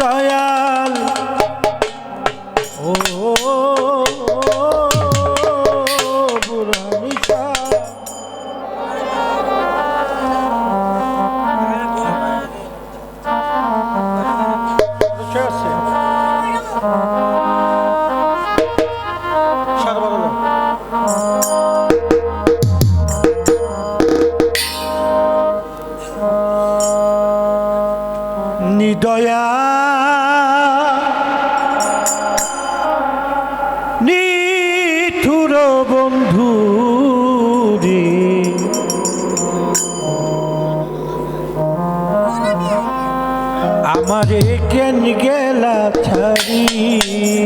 দয়াল। ও নিদয়া আমার কেন গেলা ছাড়িয়া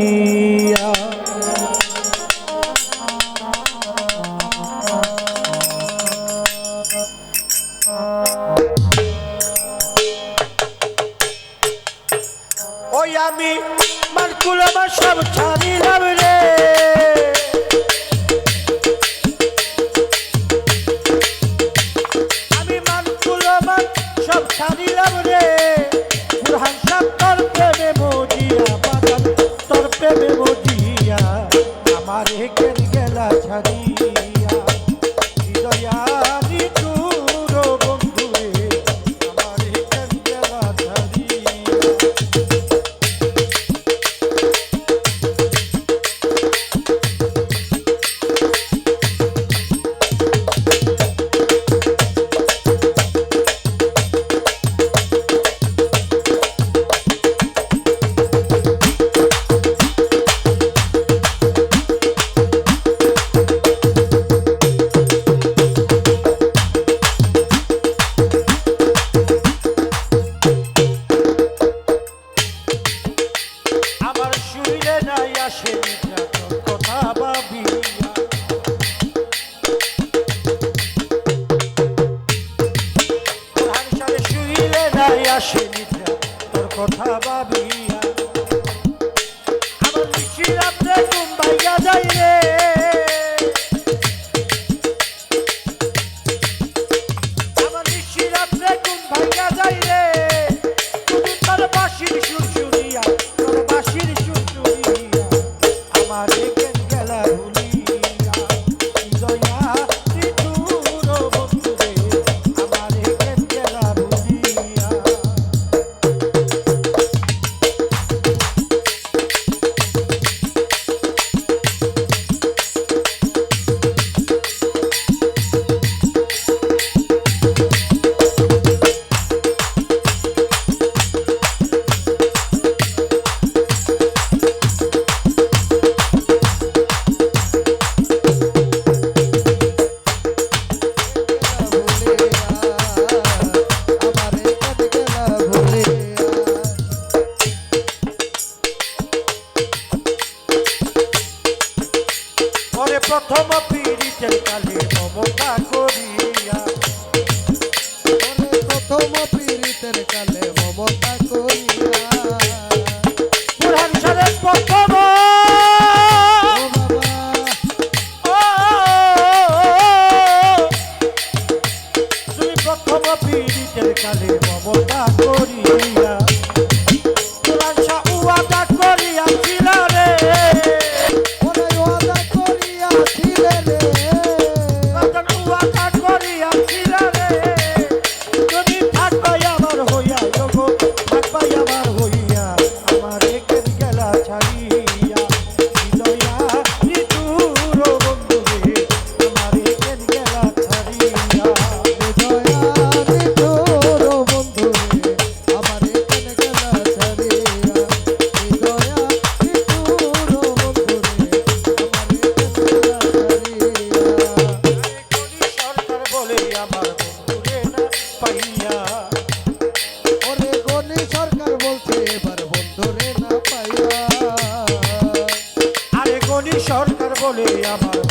খেলা প্রথম পীড়িতের কালে মমতা করিয়া। প্রথম পীড়িতের কালে মমতা করিয়া। বলে আমার